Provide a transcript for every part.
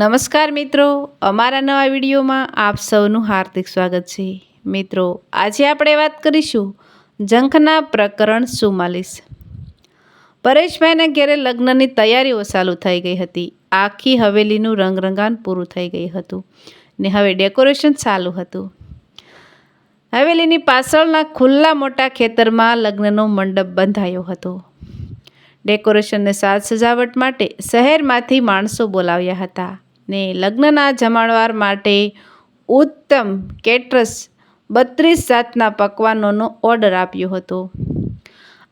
નમસ્કાર મિત્રો, અમારા નવા વિડીયોમાં આપ સૌનું હાર્દિક સ્વાગત છે. મિત્રો, આજે આપણે વાત કરીશું જંખના પ્રકરણ ચુમ્માલીસ. પરેશભાઈના ઘેરે લગ્નની તૈયારીઓ ચાલુ થઈ ગઈ હતી. આખી હવેલીનું રંગરંગાન પૂરું થઈ ગયું હતું ને હવે ડેકોરેશન ચાલુ હતું. હવેલીની પાછળના ખુલ્લા મોટા ખેતરમાં લગ્નનો મંડપ બંધાયો હતો. ડેકોરેશનને સાજ સજાવટ માટે શહેરમાંથી માણસો બોલાવ્યા હતા. ને લગ્નના જમાડવાર માટે ઉત્તમ કેટરસ બત્રીસ જાતના પકવાનોનો ઓર્ડર આપ્યો હતો.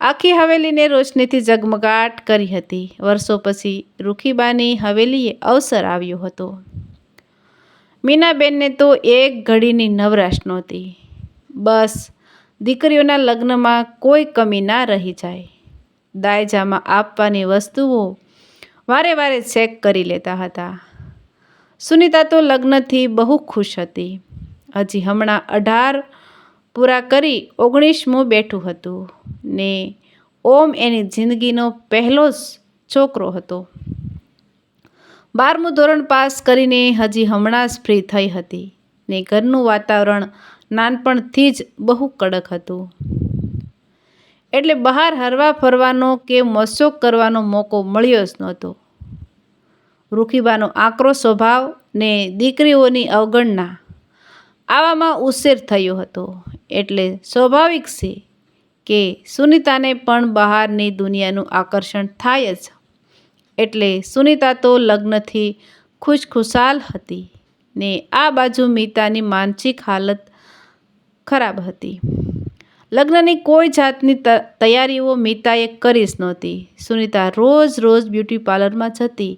આખી હવેલીને રોશનીથી ઝગમગાટ કરી હતી. વર્ષો પછી રૂખીબાની હવેલીએ અવસર આવ્યો હતો. મીનાબેનને તો એક ઘડીની નવરાશ નહોતી. બસ, દીકરીઓના લગ્નમાં કોઈ કમી ના રહી જાય. દાયજામાં આપવાની વસ્તુઓ વારે વારે ચેક કરી લેતા હતા. સુનિતા તો લગ્નથી બહુ ખુશ હતી. હજી હમણાં અઢાર પૂરા કરી ઓગણીસમું બેઠું હતું ને ઓમ એની જિંદગીનો પહેલો જ છોકરો હતો. બારમું ધોરણ પાસ કરીને હજી હમણાં જ ફ્રી થઈ હતી ને ઘરનું વાતાવરણ નાનપણથી જ બહુ કડક હતું. એટલે બહાર હરવા ફરવાનો કે મશોક કરવાનો મોકો મળ્યો જ નહોતો. રૂખીબાનો આકરો સ્વભાવ ને દીકરીઓની અવગણના આવામાં ઉછેર થયો હતો. એટલે સ્વાભાવિક છે કે સુનિતાને પણ બહારની દુનિયાનું આકર્ષણ થાય જ. એટલે સુનિતા તો લગ્નથી ખુશખુશાલ હતી ને આ બાજુ મીતાની માનસિક હાલત ખરાબ હતી. લગ્નની કોઈ જાતની તૈયારીઓ મીતાએ કરી જ નહોતી. સુનિતા રોજ રોજ બ્યુટી પાર્લરમાં જતી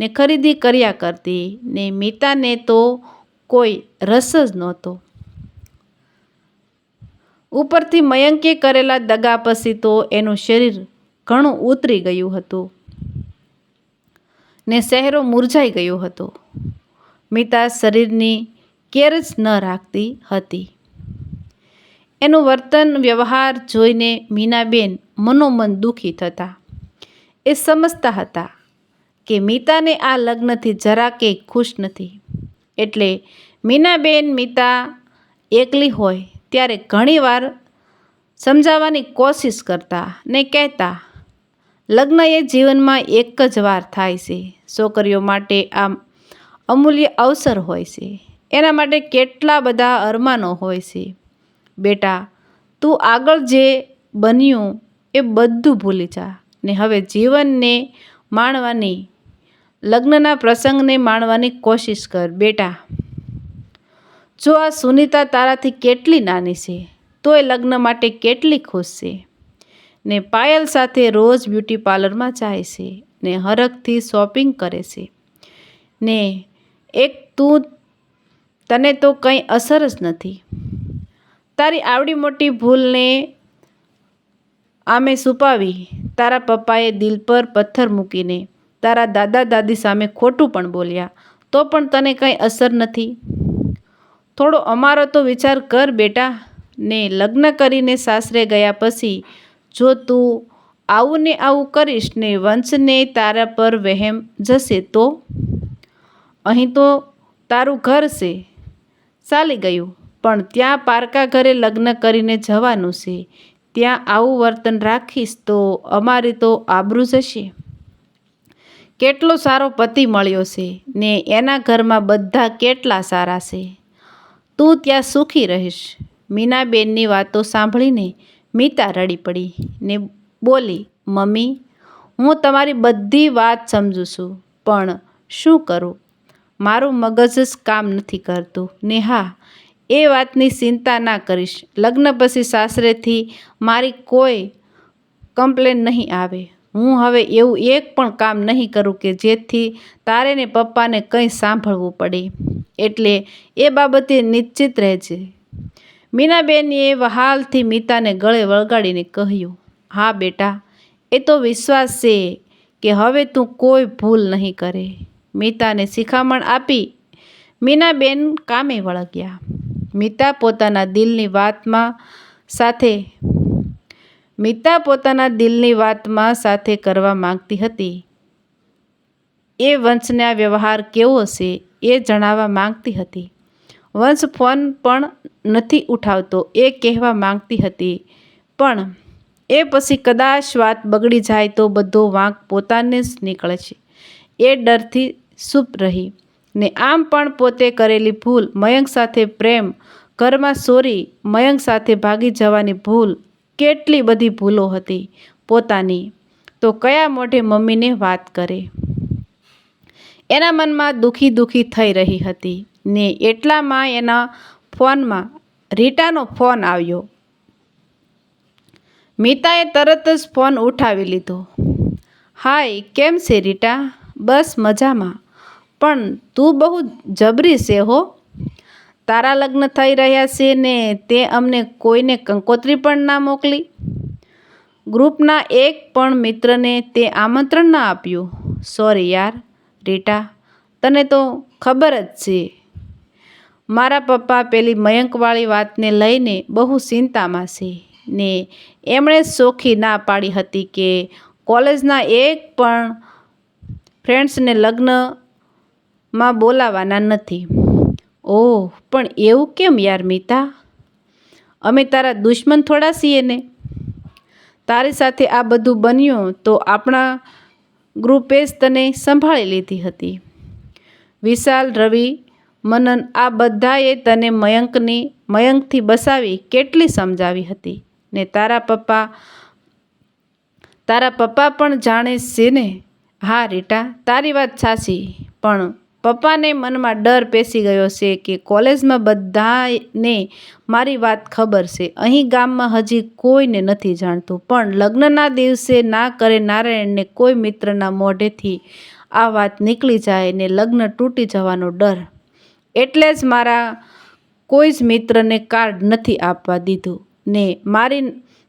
ને ખરીદી કર્યા કરતી ને મીતાને તો કોઈ રસ જ નહોતો. ઉપરથી મયંકે કરેલા દગા પછી તો એનું શરીર ઘણું ઉતરી ગયું હતું ને શહેરો મુરઝાઈ ગયો હતો. મીતા શરીરની કેર જ ન રાખતી હતી. એનું વર્તન, વ્યવહાર જોઈને મીનાબેન મનોમન દુઃખી થતા. એ સમજતા હતા કે મીતાને આ લગ્નથી જરા કે ખુશ નથી. એટલે મીનાબેન મીતા એકલી હોય ત્યારે ઘણીવાર સમજાવવાની કોશિશ કરતા ને કહેતા, લગ્ન એ જીવનમાં એક જ વાર થાય છે. છોકરીઓ માટે આ અમૂલ્ય અવસર હોય છે. એના માટે કેટલા બધા અરમાનો હોય છે. બેટા, તું આગળ જે બન્યું એ બધું ભૂલી જા. ને હવે જીવનને માણવાની લગ્નના પ્રસંગને માણવાની કોશિશ કર, બેટા. જો આ સુનિતા તારાથી કેટલી નાની છે તો એ લગ્ન માટે કેટલી ખુશ છે. ને પાયલ સાથે રોજ બ્યુટી પાર્લરમાં જાય છે, ને હરખથી શોપિંગ કરે છે. ને એક તું, તને તો કંઈ અસર જ નથી. તારી આવડી મોટી ભૂલને આમે છુપાવી, તારા પપ્પાએ દિલ પર પથ્થર મૂકીને તારા દાદા દાદી સામે ખોટું પણ બોલ્યા. તો પણ તને કંઈ અસર નથી? થોડો અમારો તો વિચાર કર બેટા. ને લગ્ન કરીને સાસરે ગયા પછી, જો તું આવું ને આવું કરીશ ને વંશને તારા પર વહેમ જશે તો? અહીં તો તારું ઘર છે. ચાલી ગયું. પણ ત્યાં પારકા ઘરે લગ્ન કરીને જવાનું છે. ત્યાં આવું વર્તન રાખીશ તો અમારી તો આબરૂ જશે. કેટલો સારો પતિ મળ્યો છે ને એના ઘરમાં બધા કેટલા સારા છે? તું ત્યાં સુખી રહીશ. મીનાબેનની વાતો સાંભળીને મીતા રડી પડી ને બોલી, મમ્મી, હું તમારી બધી વાત સમજું છું, પણ શું કરું? મારું મગજ જ કામ નથી કરતું. ને હા, એ વાતની ચિંતા ના કરીશ. લગ્ન પછી સાસરેથી મારી કોઈ કમ્પ્લેન નહીં આવે. હું હવે એવું એક પણ કામ નહીં કરું કે જેથી તારે ને પપ્પાને કંઈ સાંભળવું પડે. એટલે એ બાબતે નિશ્ચિત રહેજે. મીનાબેનીએ વહાલથી મીતાને ગળે વળગાડીને કહ્યું, હા બેટા, એ તો વિશ્વાસ છે કે હવે તું કોઈ ભૂલ નહીં કરે. મીતાને શિખામણ આપી મીનાબેન કામે વળગ્યા. મીતા પોતાના દિલની વાતમાં સાથે મીતા પોતાના દિલની વાતમાં સાથે કરવા માંગતી હતી. એ વંશના વ્યવહાર કેવો છે એ જણાવવા માંગતી હતી. વંશ ફોન પણ નથી ઉઠાવતો એ કહેવા માંગતી હતી. પણ એ પછી કદાચ વાત બગડી જાય તો બધો વાંક પોતાને જ નીકળે છે. એ ડરથી ચૂપ રહી ને આમ પણ પોતે કરેલી ભૂલ મયંક સાથે પ્રેમ, ઘરમાં સોરી, મયંક સાથે ભાગી જવાની ભૂલ કેટલી બધી ભૂલો હતી પોતાની. તો કયા મોઢે મમ્મીને વાત કરે? એના મનમાં દુખી દુખી થઈ રહી હતી. ને એટલામાં એના ફોનમાં રીટાનો ફોન આવ્યો. મીતાએ તરત જ ફોન ઉઠાવી લીધો. હાય, કેમ છે રીટા? બસ મજામાં. પણ તું બહુ જબરી છે હો. તારા લગ્ન થઈ રહ્યા છે ને તે અમને કોઈને કંકોત્રી પણ ના મોકલી? ગ્રુપના એક પણ મિત્રને તે આમંત્રણ ના આપ્યું. સોરી યાર, રીટા, તને તો ખબર જ છે. મારા પપ્પા પેલી મયંકવાળી વાતને લઈને બહુ ચિંતામાં છે. ને એમણે સોખી ના પાડી હતી કે કોલેજના એક પણ ફ્રેન્ડ્સને લગ્નમાં બોલાવાના નથી. ઓહ, પણ એવું કેમ યાર મિતા? અમે તારા દુશ્મન થોડા છીએ ને. તારી સાથે આ બધું બન્યું તો આપણા ગ્રુપે જ તને સંભાળી લીધી હતી. વિશાલ, રવિ, મનન આ બધાએ તને મયંકની, મયંકથી બસાવી કેટલી સમજાવી હતી ને તારા પપ્પા તારા પપ્પા પણ જાણે છે ને? હા, રીટા, તારી વાત સાચી, પણ પપ્પાને મનમાં ડર પેસી ગયો છે કે કોલેજમાં બધાને મારી વાત ખબર છે. અહીં ગામમાં હજી કોઈને નથી જાણતું. પણ લગ્નના દિવસે ના કરે નારાયણને કોઈ મિત્રના મોઢેથી આ વાત નીકળી જાય ને લગ્ન તૂટી જવાનો ડર. એટલે જ મારા કોઈ જ મિત્રને કાર્ડ નથી આપવા દીધું. ને મારી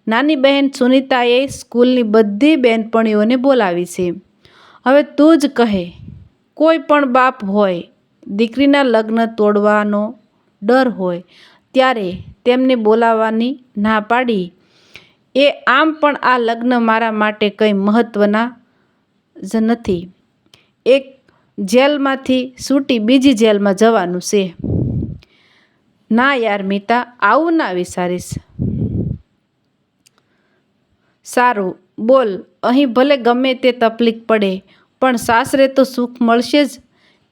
નાની બહેન સુનિતાએ સ્કૂલની બધી બહેનપણીઓને બોલાવી છે. હવે તું જ કહે. કોઈ પણ બાપ હોય, દીકરીના લગ્ન તોડવાનો ડર હોય, ત્યારે તેમને બોલાવવાની ના પાડી. એ આમ પણ આ લગ્ન મારા માટે કંઈ મહત્ત્વના જ નથી. એક જેલમાંથી છૂટી બીજી જેલમાં જવાનું છે. ના યાર મિતા, આવું ના વિચારીશ. સારું, બોલ, અહીં ભલે ગમે તે તકલીફ પડે પણ સાસરે તો સુખ મળશે જ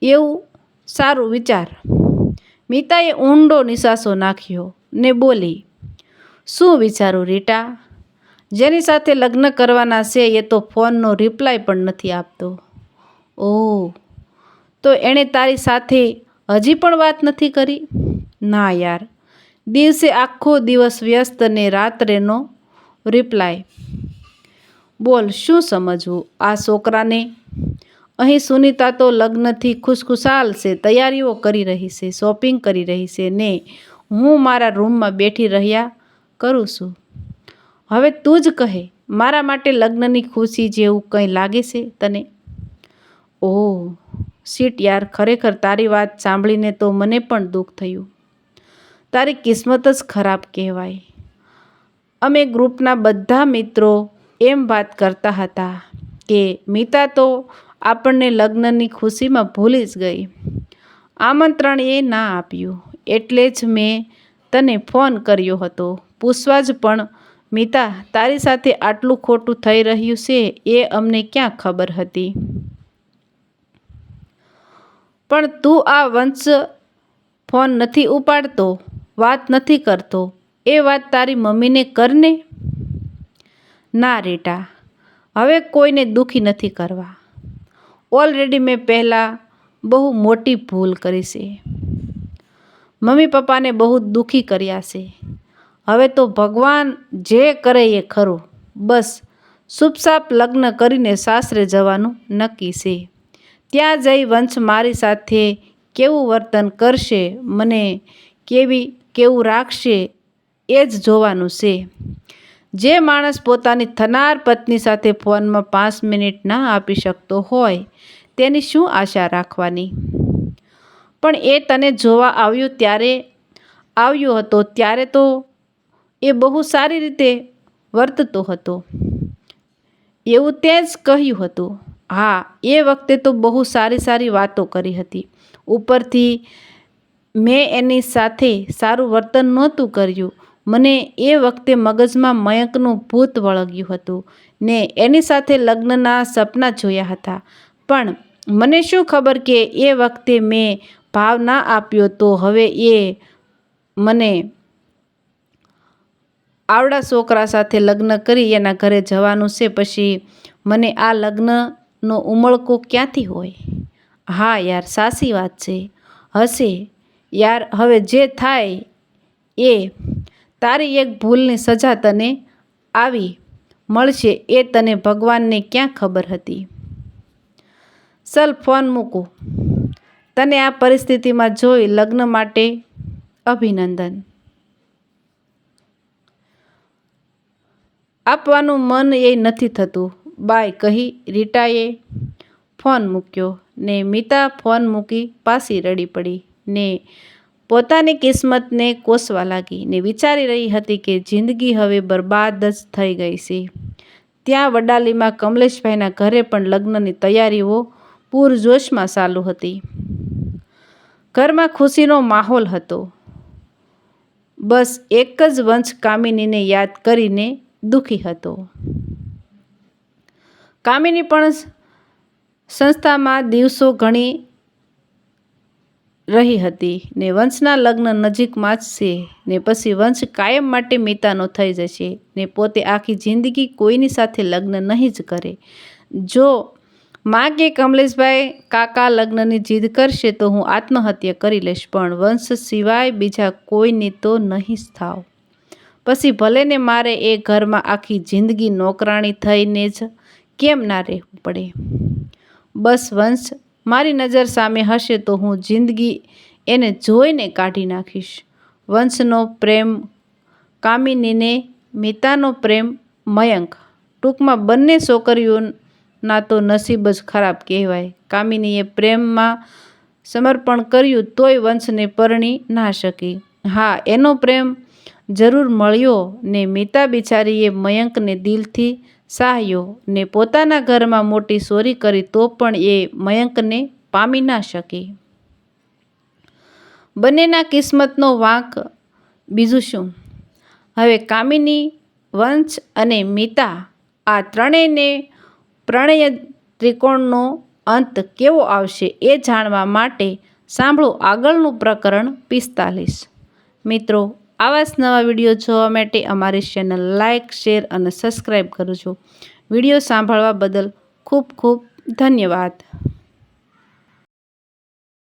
એવું સારું વિચાર. મીતાએ ઊંડો નિશાસો નાખ્યો ને બોલી, શું વિચારું રીટા? જેની સાથે લગ્ન કરવાના છે એ તો ફોનનો રિપ્લાય પણ નથી આપતો. ઓહ, તો એણે તારી સાથે હજી પણ વાત નથી કરી? ના યાર, દિવસે આખો દિવસ વ્યસ્ત ને રાત્રેનો રિપ્લાય. બોલ, શું સમજવું આ છોકરાને? અહીં સુનિતા તો લગ્નથી ખુશખુશાલ છે તૈયારીઓ કરી રહી છે, શોપિંગ કરી રહી છે. ને હું મારા રૂમમાં બેઠી રહ્યા કરું છું. હવે તું જ કહે, મારા માટે લગ્નની ખુશી જેવું કંઈ લાગે છે તને? ઓહ સીટ યાર, ખરેખર તારી વાત સાંભળીને તો મને પણ દુઃખ થયું. તારી કિસ્મત જ ખરાબ કહેવાય. અમે ગ્રુપના બધા મિત્રો એમ વાત કરતા હતા. કે મીતા તો આપણને લગ્નની ખુશીમાં ભૂલી જ ગઈ. આમંત્રણ એ ના આપ્યું. એટલે જ મેં તને ફોન કર્યો હતો. પૂછવા જ પણ, મીતા, તારી સાથે આટલું ખોટું થઈ રહ્યું છે, એ અમને ક્યાં ખબર હતી? પણ તું આ વંશ ફોન નથી ઉપાડતો, વાત નથી કરતો. એ વાત તારી મમ્મીને કરને ના, રીટા. હવે કોઈને દુઃખી નથી કરવા. ઓલરેડી મેં પહેલાં બહુ મોટી ભૂલ કરી છે. મમ્મી પપ્પાને બહુ દુઃખી કર્યા છે. હવે તો ભગવાન જે કરે એ ખરું. બસ સુપસાપ લગ્ન કરીને સાસરે જવાનું નક્કી છે. ત્યાં જઈ વંશ મારી સાથે કેવું વર્તન કરશે, મને કેવી, કેવું રાખશે એ જ જોવાનું છે. જે માણસ પોતાની થનાર પત્ની સાથે ફોનમાં પાંચ મિનિટ ના આપી શકતો હોય, તેની શું આશા રાખવાની? પણ એ તને જોવા આવ્યો ત્યારે, આવ્યો હતો ત્યારે તો એ બહુ સારી રીતે વર્તતો હતો. એવું તે જ કહ્યું હતું. હા, એ વખતે તો બહુ સારી સારી વાતો કરી હતી. ઉપરથી મેં એની સાથે સારું વર્તન નહોતું કર્યું. મને એ વખતે મગજમાં મયંકનું ભૂત વળગ્યું હતું. ને એની સાથે લગ્નના સપના જોયા હતા. પણ મને શું ખબર કે એ વખતે મેં ભાવ ના આપ્યો તો હવે એ મને આવડા છોકરા સાથે લગ્ન કરી એના ઘરે જવાનું છે પછી મને આ લગ્નનો ઉમળકો ક્યાંથી હોય? હા યાર, સાચી વાત છે. હશે. યાર, હવે જે થાય એ તારી એક ભૂલની સજા તને આવી મળશે એ તને ભગવાનને ક્યાં ખબર હતી? ચલ, ફોન મૂકું. તને આ પરિસ્થિતિમાં જોઈ લગ્ન માટે અભિનંદન. આપવાનું મન એ નથી થતું. બાય, કહી રીટાએ ફોન મૂક્યો ને મિતા ફોન મૂકી પાછી રડી પડી ને પોતાની કિસ્મતને કોસવા લાગી ને વિચારી રહી હતી કે જિંદગી હવે બરબાદ જ થઈ ગઈ છે. ત્યાં વડાલીમાં કમલેશભાઈના ઘરે પણ લગ્નની તૈયારીઓ પૂરજોશમાં ચાલુ હતી. ઘરમાં ખુશીનો માહોલ હતો. બસ એક જ વંશ કામિનીને યાદ કરીને દુઃખી હતો. કામિની પણ સંસ્થામાં દિવસો ઘણી રહી હતી ને વંશના લગ્ન નજીકમાં જ છે ને પછી વંશ કાયમ માટે મિતાનો થઈ જશે ને પોતે આખી જિંદગી કોઈની સાથે લગ્ન નહીં જ કરે. જો માં કે કમલેશભાઈ કાકા લગ્નની જીદ કરશે તો હું આત્મહત્યા કરી લઈશ, પણ વંશ સિવાય બીજા કોઈની તો નહીં જ થાવ. પછી ભલે ને મારે એ ઘરમાં આખી જિંદગી નોકરાણી થઈને જ કેમ ના રહેવું પડે? બસ વંશ મારી નજર સામે હશે તો હું જિંદગી એને જોઈને કાઢી નાખીશ. વંશનો પ્રેમ, કામિનીને મિતાનો પ્રેમ, મયંક. ટૂંકમાં બંને છોકરીઓના તો નસીબ જ ખરાબ કહેવાય. કામિનીએ પ્રેમમાં સમર્પણ કર્યું તોય વંશને પરણી ના શકી. હા, એનો પ્રેમ જરૂર મળ્યો ને મિતા બિચારીએ મયંકને દિલથી સાહ્યો ને પોતાના ઘરમાં મોટી ચોરી કરી તો પણ એ મયંકને પામી ના શકી. બંનેના કિસ્મતનો વાંક બીજું શું? હવે કામિની, વંશ અને મિતા આ ત્રણેયને પ્રણય ત્રિકોણનો અંત કેવો આવશે એ જાણવા માટે સાંભળો આગળનું પ્રકરણ પિસ્તાલીસ. મિત્રો આવા જ નવા વીડિયો જોવા માટે અમારી ચેનલ લાઇક શેર અને સબસ્ક્રાઈબ કરજો વીડિયો સાંભળવા બદલ ખૂબ ખૂબ ધન્યવાદ.